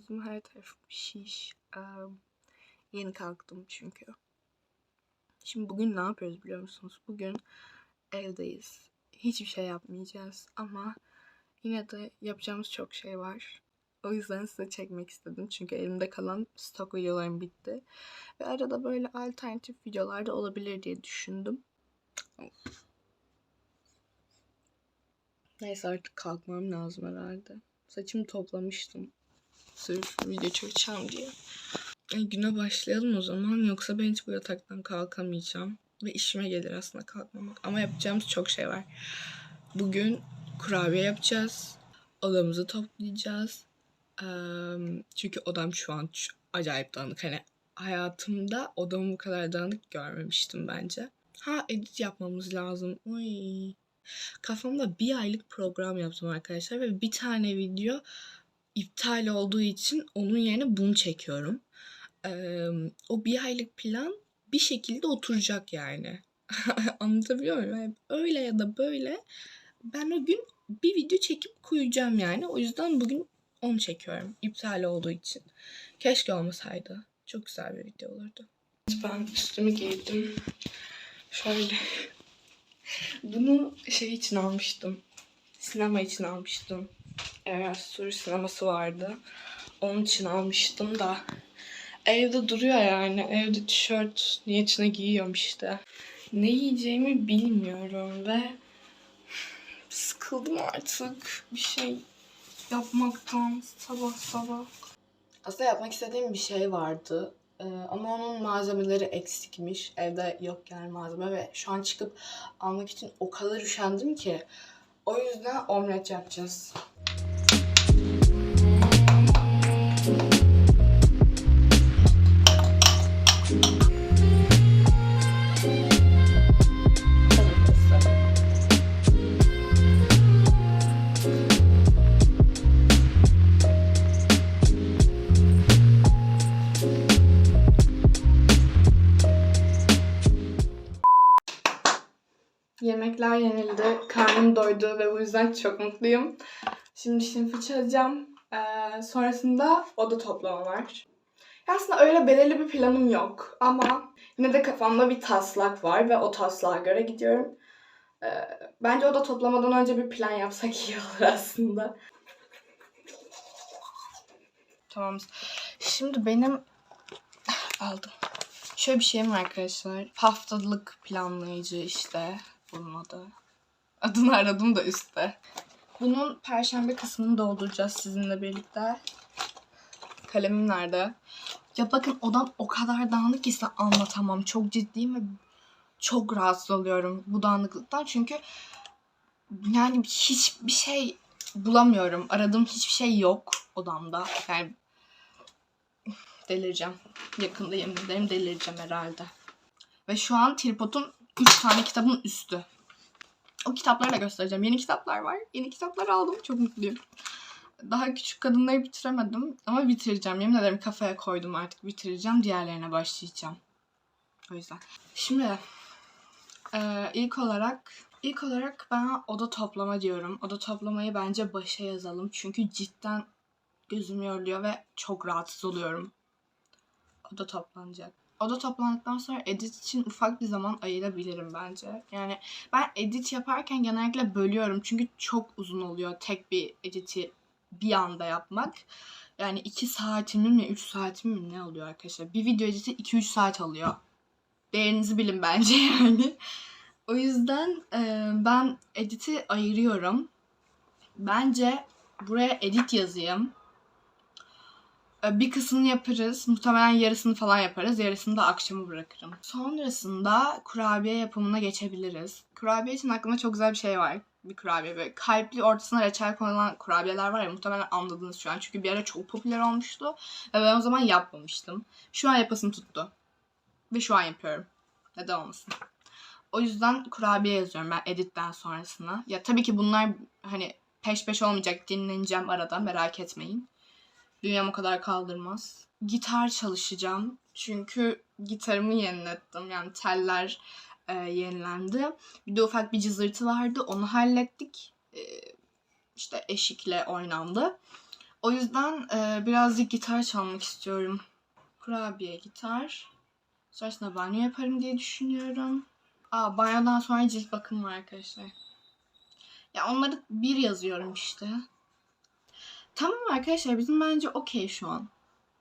gözüm her tarafım şiş. Eee, yeni kalktım çünkü. Şimdi bugün ne yapıyoruz biliyor musunuz? Bugün evdeyiz. Hiçbir şey yapmayacağız ama yine de yapacağımız çok şey var. O yüzden size çekmek istedim. Çünkü elimde kalan stok videolarım bitti. Ve arada böyle alternatif videolar da olabilir diye düşündüm. Neyse artık kalkmam lazım herhalde. Saçımı toplamıştım. Sırf video çekeceğim diye. E, güne başlayalım o zaman. Yoksa ben hiç bu yataktan kalkamayacağım. Ve işime gelir aslında kalkmamak. Ama yapacağımız çok şey var. Bugün kurabiye yapacağız. Odamızı toplayacağız. Çünkü odam şu an acayip dağınık. Hani hayatımda odamı bu kadar dağınık görmemiştim bence. Ha edit yapmamız lazım. Uy. Kafamda bir aylık program yaptım arkadaşlar ve bir tane video iptal olduğu için onun yerine bunu çekiyorum. Eee, o bir aylık plan bir şekilde oturacak yani. Anlatabiliyor muyum? Yani öyle ya da böyle ben o gün bir video çekip koyacağım yani. O yüzden bugün onu çekiyorum. İptal olduğu için. Keşke olmasaydı. Çok güzel bir video olurdu. Ben üstümü giydim. Şöyle. Bunu şey için almıştım. Sinema için almıştım. Erasmus sineması vardı. Onun için almıştım da. Evde duruyor yani. Evde tişört niyetine giyiyorum işte. Ne yiyeceğimi bilmiyorum ve sıkıldım artık bir şey yapmaktan sabah sabah. Aslında yapmak istediğim bir şey vardı. Ee, ama onun malzemeleri eksikmiş. Evde yok yani malzeme ve şu an çıkıp almak için o kadar üşendim ki. O yüzden omlet yapacağız. Yenildi. Karnım doydu ve bu yüzden çok mutluyum. Şimdi sınıfı çalacağım. Ee, sonrasında oda toplama var. Aslında öyle belirli bir planım yok ama yine de kafamda bir taslak var ve o taslağa göre gidiyorum. Ee, bence oda toplamadan önce bir plan yapsak iyi olur aslında. Tamam. Şimdi benim aldım. Şöyle bir şeyim var arkadaşlar. Haftalık planlayıcı işte bunun adı. Adını aradım da üstte. Bunun perşembe kısmını dolduracağız sizinle birlikte. Kalemim nerede? Ya bakın odam o kadar dağınık ki size anlatamam. Çok ciddiyim ve çok rahatsız oluyorum bu dağınıklıktan. Çünkü yani hiçbir şey bulamıyorum. Aradığım hiçbir şey yok odamda. Yani delireceğim. Yakında yemin ederim delireceğim herhalde. Ve şu an tripodum 3 tane kitabın üstü. O kitapları da göstereceğim. Yeni kitaplar var. Yeni kitaplar aldım. Çok mutluyum. Daha küçük kadınları bitiremedim ama bitireceğim. Yemin ederim kafaya koydum artık bitireceğim. Diğerlerine başlayacağım. O yüzden. Şimdi e, ilk olarak ilk olarak ben oda toplama diyorum. Oda toplamayı bence başa yazalım. Çünkü cidden gözüm yoruluyor ve çok rahatsız oluyorum. Oda toplanacak. Oda toplandıktan sonra edit için ufak bir zaman ayırabilirim bence. Yani ben edit yaparken genellikle bölüyorum. Çünkü çok uzun oluyor tek bir editi bir anda yapmak. Yani 2 saatimi mi 3 saatimi mi ne oluyor arkadaşlar? Bir video editi 2-3 saat alıyor. Değerinizi bilin bence yani. O yüzden e, ben editi ayırıyorum. Bence buraya edit yazayım. E, Bir kısmını yaparız. Muhtemelen yarısını falan yaparız. Yarısını da akşamı bırakırım. Sonrasında kurabiye yapımına geçebiliriz. Kurabiye için aklımda çok güzel bir şey var. Bir kurabiye böyle kalpli ortasına reçel konulan kurabiyeler var ya muhtemelen anladınız şu an. Çünkü bir ara çok popüler olmuştu. Ve ben o zaman yapmamıştım. Şu an yapasım tuttu. Ve şu an yapıyorum. Neden olmasın. O yüzden kurabiye yazıyorum ben editten sonrasına. Ya tabii ki bunlar hani peş peş olmayacak. Dinleneceğim arada merak etmeyin. Dünyam o kadar kaldırmaz. Gitar çalışacağım. Çünkü gitarımı yenilettim. Yani teller e, yenilendi. Bir de ufak bir cızırtı vardı. Onu hallettik. e, işte eşikle oynandı. O yüzden e, birazcık gitar çalmak istiyorum. Kurabiye, gitar. Sonrasında banyo yaparım diye düşünüyorum. Aa banyodan sonra cilt bakım var arkadaşlar. Ya onları bir yazıyorum işte. Tamam arkadaşlar bizim bence okey şu an.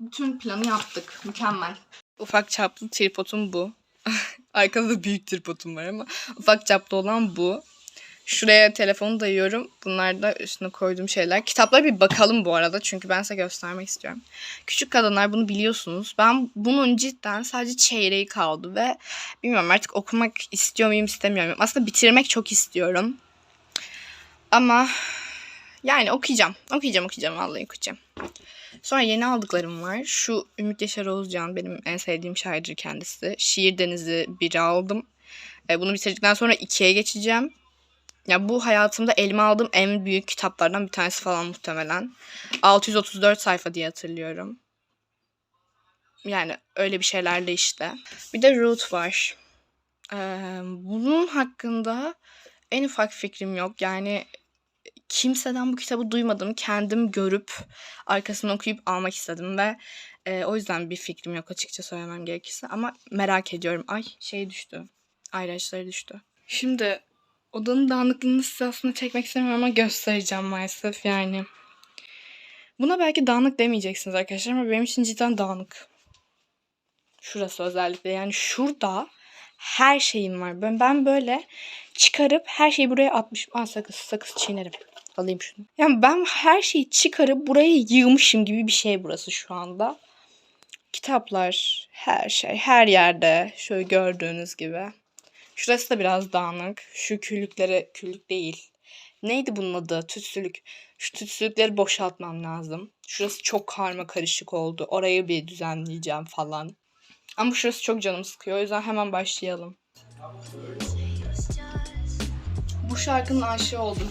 Bütün planı yaptık. Mükemmel. Ufak çaplı tripodum bu. Arkada da büyük tripodum var ama ufak çaplı olan bu. Şuraya telefonu dayıyorum. Bunlar da üstüne koyduğum şeyler. Kitaplara bir bakalım bu arada. Çünkü ben size göstermek istiyorum. Küçük kadınlar bunu biliyorsunuz. Ben bunun cidden sadece çeyreği kaldı ve bilmiyorum artık okumak istiyor muyum istemiyor muyum. Aslında bitirmek çok istiyorum. Ama yani okuyacağım. Okuyacağım okuyacağım vallahi okuyacağım. Sonra yeni aldıklarım var. Şu Ümit Yaşar Oğuzcan benim en sevdiğim şairci kendisi. Şiir Denizi 1'i aldım. E, bunu bitirdikten sonra 2'ye geçeceğim. Ya bu hayatımda elime aldığım en büyük kitaplardan bir tanesi falan muhtemelen. 634 sayfa diye hatırlıyorum. Yani öyle bir şeylerle işte. Bir de Root var. Ee, bunun hakkında en ufak fikrim yok. Yani kimseden bu kitabı duymadım. Kendim görüp arkasını okuyup almak istedim ve e, o yüzden bir fikrim yok açıkça söylemem gerekirse. Ama merak ediyorum. Ay şey düştü. Ayraçları düştü. Şimdi odanın dağınıklığını size aslında çekmek istemiyorum ama göstereceğim maalesef yani. Buna belki dağınık demeyeceksiniz arkadaşlar ama benim için cidden dağınık. Şurası özellikle yani şurada her şeyim var. Ben, ben böyle çıkarıp her şeyi buraya atmışım. Aa sakız sakız çiğnerim. Alayım şunu. Yani ben her şeyi çıkarıp buraya yığmışım gibi bir şey burası şu anda. Kitaplar, her şey, her yerde şöyle gördüğünüz gibi. Şurası da biraz dağınık. Şu küllüklere, küllük değil. Neydi bunun adı? Tütsülük. Şu tütsülükleri boşaltmam lazım. Şurası çok karma karışık oldu. Orayı bir düzenleyeceğim falan. Ama şurası çok canımı sıkıyor. O yüzden hemen başlayalım. Bu şarkının aşığı oldum.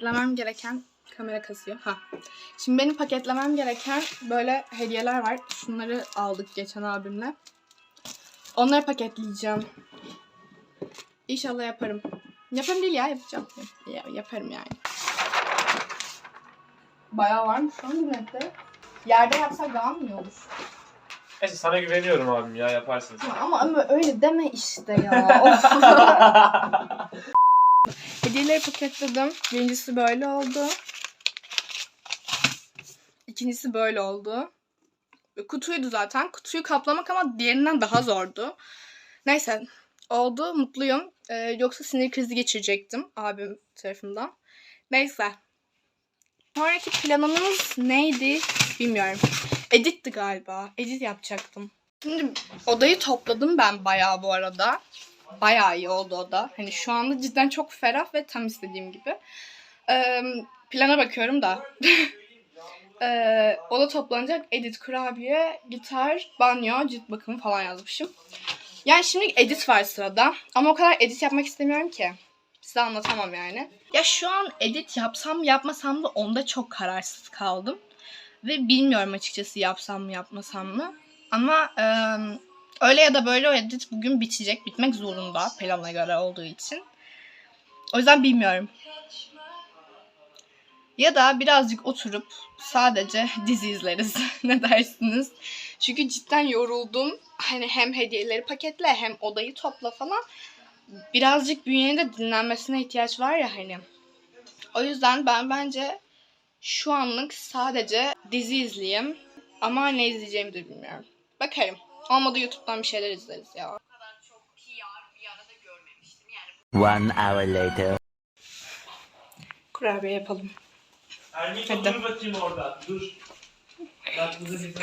Paketlemem gereken kamera kasıyor. Ha. Şimdi benim paketlemem gereken böyle hediyeler var. Şunları aldık geçen abimle. Onları paketleyeceğim. İnşallah yaparım. Yaparım değil ya yapacağım. Ya, yaparım yani. Bayağı varmış şu an internette. Yerde yapsak daha mı iyi olur? Neyse sana güveniyorum abim ya yaparsın. Ya Ama, ama öyle deme işte ya. Hediyeleri paketledim. Birincisi böyle oldu. İkincisi böyle oldu. Kutuydu zaten. Kutuyu kaplamak ama diğerinden daha zordu. Neyse. Oldu. Mutluyum. Ee, yoksa sinir krizi geçirecektim abim tarafından. Neyse. Sonraki planımız neydi bilmiyorum. Editti galiba. Edit yapacaktım. Şimdi odayı topladım ben bayağı bu arada. Bayağı iyi oldu oda. Hani şu anda cidden çok ferah ve tam istediğim gibi. Ee, plana bakıyorum da. ee, oda toplanacak. Edit, kurabiye, gitar, banyo, cilt bakımı falan yazmışım. Yani şimdi edit var sırada. Ama o kadar edit yapmak istemiyorum ki. Size anlatamam yani. Ya şu an edit yapsam yapmasam da onda çok kararsız kaldım. Ve bilmiyorum açıkçası yapsam mı yapmasam mı. Ama e, öyle ya da böyle o edit bugün bitecek. Bitmek zorunda plana göre olduğu için. O yüzden bilmiyorum. Ya da birazcık oturup sadece dizi izleriz. ne dersiniz? Çünkü cidden yoruldum. Hani hem hediyeleri paketle hem odayı topla falan. Birazcık bünyenin de dinlenmesine ihtiyaç var ya hani. O yüzden ben bence şu anlık sadece dizi izleyeyim. Ama ne izleyeceğimi de bilmiyorum. Bakarım. Olmadı YouTube'dan bir şeyler izleriz ya. One hour later. Kurabiye yapalım. Ermin Hadi. dur bakayım orada. Dur. Bir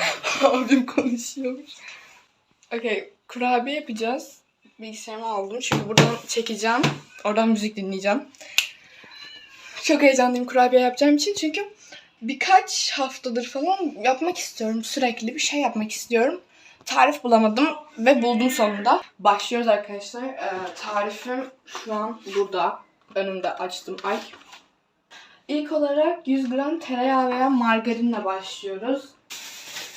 Abim konuşuyormuş. Okey. Kurabiye yapacağız. bilgisayarımı aldım. Çünkü buradan çekeceğim. Oradan müzik dinleyeceğim. Çok heyecanlıyım kurabiye yapacağım için. Çünkü birkaç haftadır falan yapmak istiyorum. Sürekli bir şey yapmak istiyorum. Tarif bulamadım ve buldum sonunda. Başlıyoruz arkadaşlar. Ee, tarifim şu an burada. Önümde açtım. Ay. İlk olarak 100 gram tereyağı veya margarinle başlıyoruz.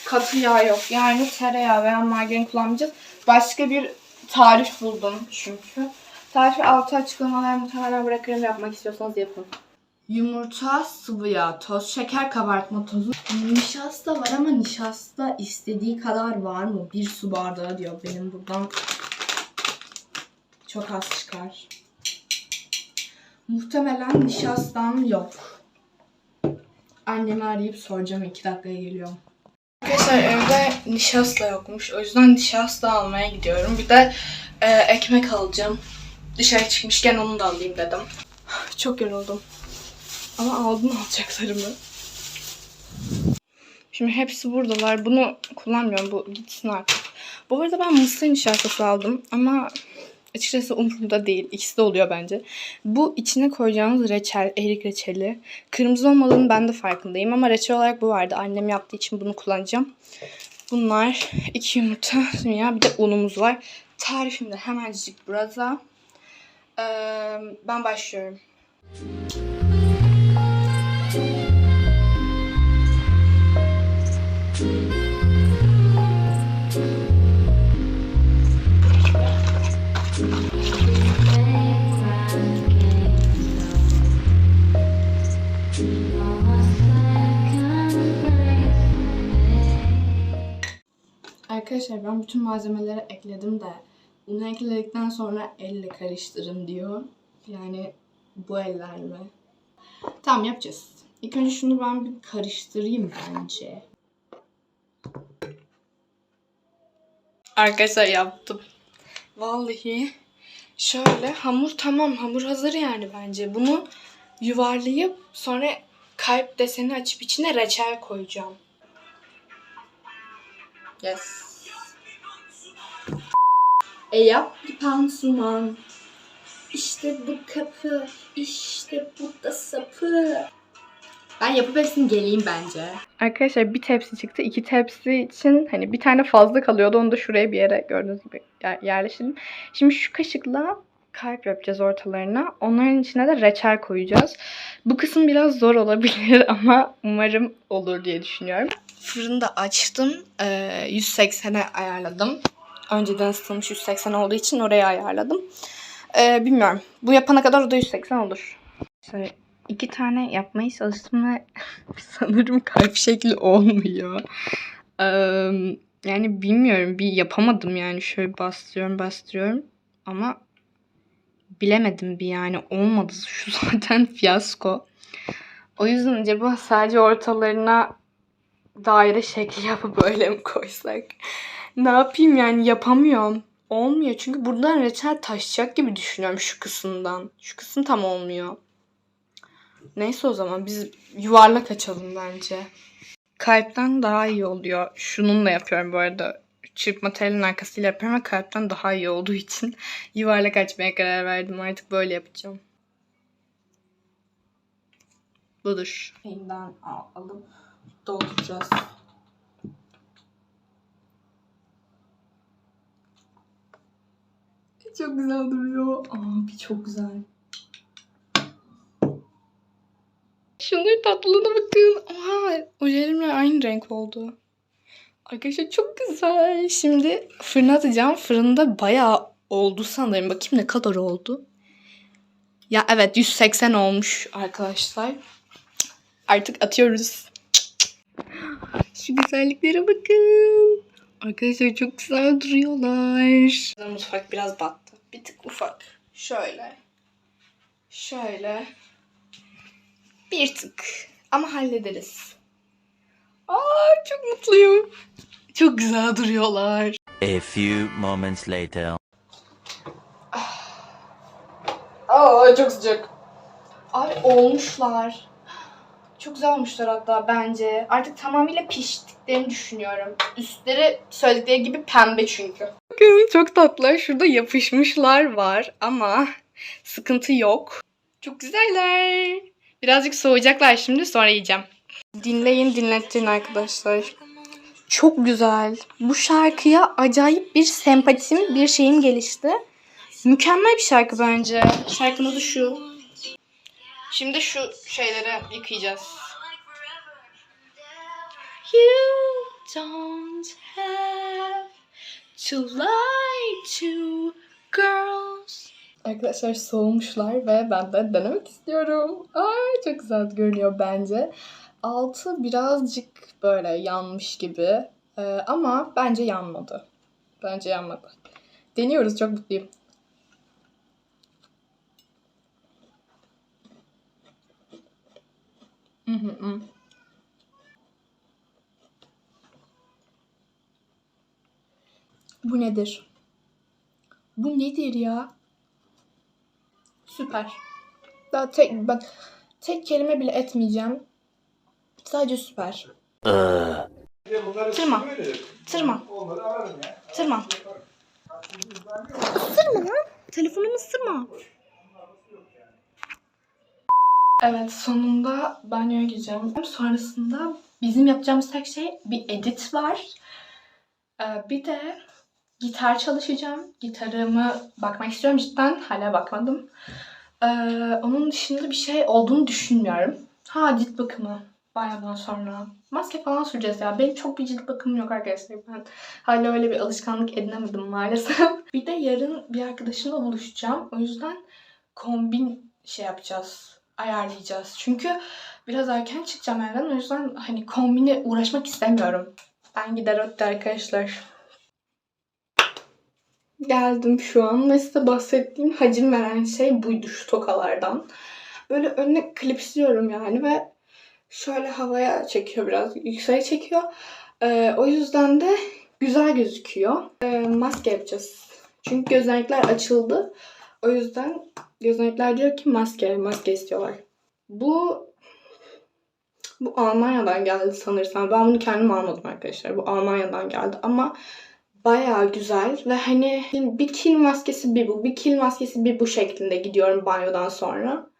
Katı yağ yok. Yani tereyağı veya margarin kullanmayacağız. Başka bir tarif buldum çünkü. Tarifi altı açıklamalar muhtemelen bırakırım yapmak istiyorsanız yapın. Yumurta, sıvı yağ, toz şeker, kabartma tozu. Nişasta var ama nişasta istediği kadar var mı? Bir su bardağı diyor benim buradan. Çok az çıkar. Muhtemelen nişastam yok. Annemi arayıp soracağım. iki dakikaya geliyorum. Arkadaşlar evde nişasta yokmuş. O yüzden nişasta almaya gidiyorum. Bir de e, ekmek alacağım. Dışarı çıkmışken onu da alayım dedim. Çok yoruldum. Ama aldım alacaklarımı. Şimdi hepsi buradalar. Bunu kullanmıyorum. Bu gitsin artık. Bu arada ben mısır nişastası aldım. Ama açıkçası umurumda değil. İkisi de oluyor bence. Bu içine koyacağımız reçel, erik reçeli. Kırmızı olmadığını ben de farkındayım. Ama reçel olarak bu vardı. Annem yaptığı için bunu kullanacağım. Bunlar iki yumurta, ya bir de unumuz var. Tarifim de hemencik burada. Ee, ben başlıyorum. Arkadaşlar ben bütün malzemeleri ekledim de unu ekledikten sonra elle karıştırın diyor. Yani bu ellerle. Tamam yapacağız. İlk önce şunu ben bir karıştırayım bence. Arkadaşlar yaptım. Vallahi şöyle hamur tamam hamur hazır yani bence. Bunu yuvarlayıp sonra kalp deseni açıp içine reçel koyacağım. Yes. E yap bir pansuman. İşte bu kapı, işte bu da sapı. Ben yapıp hepsini geleyim bence. Arkadaşlar bir tepsi çıktı. iki tepsi için hani bir tane fazla kalıyordu. Onu da şuraya bir yere gördüğünüz gibi yer- yerleştirdim. Şimdi şu kaşıkla kalp yapacağız ortalarına. Onların içine de reçel koyacağız. Bu kısım biraz zor olabilir ama umarım olur diye düşünüyorum. Fırını da açtım. Ee, 180'e ayarladım. Önceden ısıtılmış 180 olduğu için oraya ayarladım. Ee, bilmiyorum. Bu yapana kadar o da 180 olur. Şöyle iki tane yapmaya çalıştım ve sanırım kalp şekli olmuyor. Ee, yani bilmiyorum. Bir yapamadım yani. Şöyle bastırıyorum bastırıyorum. Ama bilemedim bir yani. Olmadı. Şu zaten fiyasko. O yüzden acaba sadece ortalarına daire şekli yapıp öyle mi koysak? Ne yapayım yani yapamıyorum. Olmuyor çünkü buradan reçel taşacak gibi düşünüyorum şu kısımdan. Şu kısım tam olmuyor. Neyse o zaman biz yuvarlak açalım bence. Kalpten daha iyi oluyor. Şununla yapıyorum bu arada. Çırpma telinin arkasıyla yapıyorum ama kalpten daha iyi olduğu için yuvarlak açmaya karar verdim. Artık böyle yapacağım. Budur. Şeyinden al- alıp dolduracağız. Çok güzel duruyor. Abi çok güzel. Şunların tatlılığına bakın. Oha, ojelerimle aynı renk oldu. Arkadaşlar çok güzel. Şimdi fırına atacağım. Fırında bayağı oldu sanırım. Bakayım ne kadar oldu. Ya evet 180 olmuş arkadaşlar. Artık atıyoruz. Şu güzelliklere bakın. Arkadaşlar çok güzel duruyorlar. Mutfak biraz battı. Bir tık ufak. Şöyle. Şöyle. Bir tık. Ama hallederiz. Aa çok mutluyum. Çok güzel duruyorlar. A few moments later. Aa çok sıcak. Abi olmuşlar. Çok güzel olmuşlar hatta bence. Artık tamamıyla piştikleri beğendiklerini düşünüyorum. Üstleri söyledikleri gibi pembe çünkü. Bakın çok tatlı. Şurada yapışmışlar var ama sıkıntı yok. Çok güzeller. Birazcık soğuyacaklar şimdi sonra yiyeceğim. Dinleyin dinlettirin arkadaşlar. Çok güzel. Bu şarkıya acayip bir sempatim, bir şeyim gelişti. Mükemmel bir şarkı bence. Şarkının adı şu. Şimdi şu şeyleri yıkayacağız. You don't have to lie to girls. Arkadaşlar soğumuşlar ve ben de denemek istiyorum. Ay çok güzel görünüyor bence. Altı birazcık böyle yanmış gibi. Ee, ama bence yanmadı. Bence yanmadı. Deniyoruz çok mutluyum. Hı Bu nedir? Bu nedir ya? Süper. Daha tek bak tek kelime bile etmeyeceğim. Sadece süper. Tırma. Tırma. Tırma. Isırma lan. Telefonumu ısırma. Evet sonunda banyoya gireceğim. Sonrasında bizim yapacağımız tek şey bir edit var. Ee, bir de gitar çalışacağım. Gitarımı bakmak istiyorum cidden. Hala bakmadım. Ee, onun dışında bir şey olduğunu düşünmüyorum. Ha cilt bakımı. Banyodan sonra. Maske falan süreceğiz ya. Benim çok bir cilt bakımım yok arkadaşlar. Ben hala öyle bir alışkanlık edinemedim maalesef. bir de yarın bir arkadaşımla buluşacağım. O yüzden kombin şey yapacağız. Ayarlayacağız. Çünkü biraz erken çıkacağım evden. O yüzden hani kombine uğraşmak istemiyorum. Ben gider ötte arkadaşlar. Geldim şu an ve size bahsettiğim hacim veren şey buydu şu tokalardan. Böyle önüne klipsliyorum yani ve şöyle havaya çekiyor biraz. Yükseğe çekiyor. Ee, o yüzden de güzel gözüküyor. Ee, maske yapacağız. Çünkü gözenekler açıldı. O yüzden gözenekler diyor ki maske, maske istiyorlar. Bu bu Almanya'dan geldi sanırsam. Ben bunu kendim almadım arkadaşlar. Bu Almanya'dan geldi ama bayağı güzel ve hani bir kil maskesi bir bu, bir kil maskesi bir bu şeklinde gidiyorum banyodan sonra.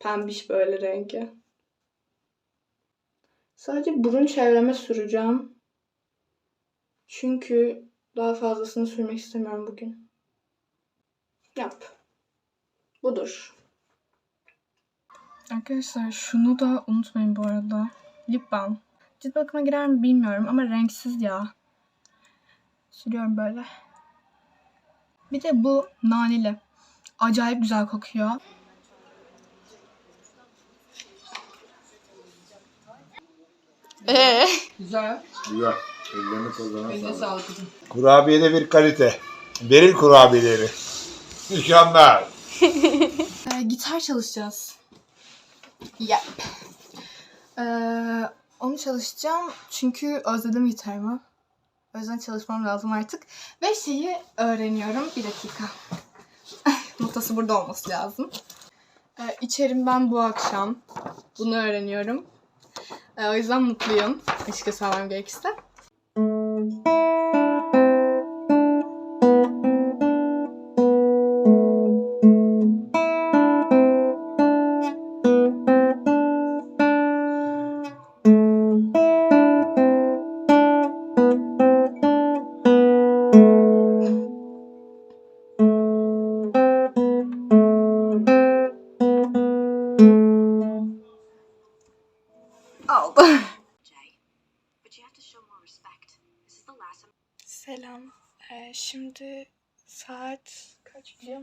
Pembiş böyle rengi. Sadece burun çevreme süreceğim. Çünkü daha fazlasını sürmek istemiyorum bugün. Yap. Budur. Arkadaşlar şunu da unutmayın bu arada. Lip balm. Cilt bakıma girer mi bilmiyorum ama renksiz ya. Sürüyorum böyle. Bir de bu naneli. Acayip güzel kokuyor. Ee? Güzel. Güzel. Ellerine kollarına Eline sağlık. sağlık kızım. Kurabiyede bir kalite. Beril kurabiyeleri. Mükemmel. Ee, gitar çalışacağız. Yep. Ee, onu çalışacağım çünkü özledim gitarımı. O yüzden çalışmam lazım artık. Ve şeyi öğreniyorum. Bir dakika. Notası burada olması lazım. Ee, içerim ben bu akşam. Bunu öğreniyorum. Ee, o yüzden mutluyum. Açıkçası almam gerekirse.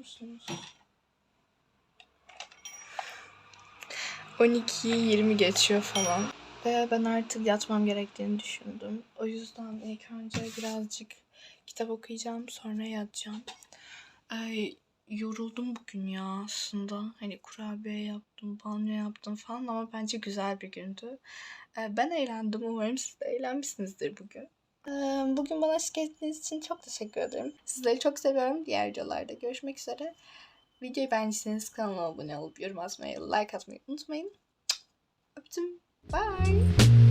Musunuz? 12'yi 20 geçiyor falan. Ve ben artık yatmam gerektiğini düşündüm. O yüzden ilk önce birazcık kitap okuyacağım. Sonra yatacağım. Ay, yoruldum bugün ya aslında. Hani kurabiye yaptım, banyo yaptım falan ama bence güzel bir gündü. Ee, ben eğlendim. Umarım siz de eğlenmişsinizdir bugün. Bugün bana eşlik için çok teşekkür ederim. Sizleri çok seviyorum. Diğer videolarda görüşmek üzere. Videoyu beğendiyseniz kanalıma abone olup yorum atmayı, like atmayı unutmayın. Öptüm. Bye.